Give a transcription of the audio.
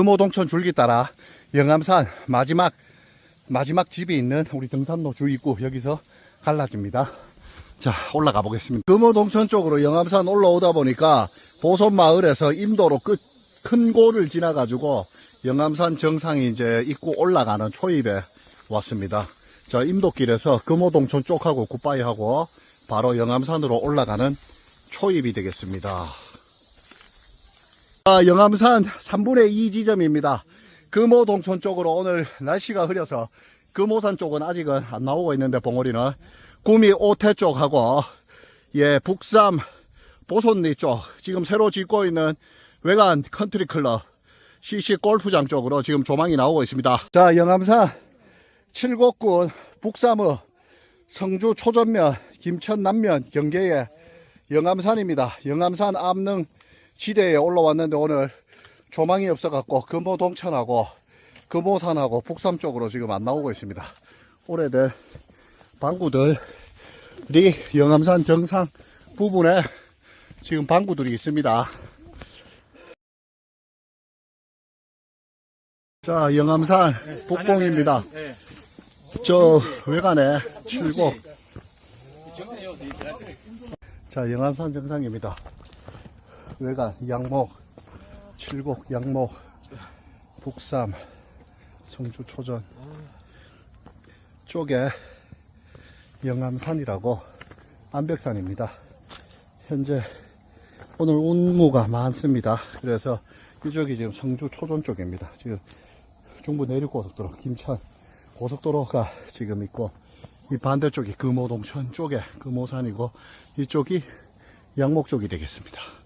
금호동천 줄기 따라 영암산 마지막 마지막 집이 있는 우리 등산로 주입구 여기서 갈라집니다. 자 올라가 보겠습니다. 금호동천 쪽으로 영암산 올라오다 보니까 보선마을에서 임도로 끝큰 고를 지나가지고 영암산 정상이 이제 입구 올라가는 초입에 왔습니다. 자 임도길에서 금호동천 쪽하고 굿바이하고 바로 영암산으로 올라가는 초입이 되겠습니다. 아, 영암산 3분의 2 지점입니다. 금호동천 쪽으로 오늘 날씨가 흐려서 금호산 쪽은 아직은 안 나오고 있는데 봉오리는 구미 오태 쪽하고 예 북삼 보선리 쪽 지금 새로 짓고 있는 외관 컨트리 클럽 CC 골프장 쪽으로 지금 조망이 나오고 있습니다. 자 영암산 칠곡군 북삼읍 성주 초전면 김천 남면 경계의 영암산입니다. 영암산 암릉 지대에 올라왔는데 오늘 조망이 없어갖고 금호 동천하고 금호산하고 북삼 쪽으로 지금 안 나오고 있습니다. 오래된 방구들이 영암산 정상 부분에 지금 방구들이 있습니다. 자, 영암산 북봉입니다. 저 외관에 칠곡. 자, 영암산 정상입니다. 외관, 양목, 칠곡, 양목, 북삼, 성주 초전 쪽에 영암산이라고 안백산입니다. 현재 오늘 운무가 많습니다. 그래서 이쪽이 지금 성주 초전 쪽입니다. 지금 중부 내륙고속도로 김천 고속도로가 지금 있고 이 반대쪽이 금호동천 쪽에 금호산이고 이쪽이 양목 쪽이 되겠습니다.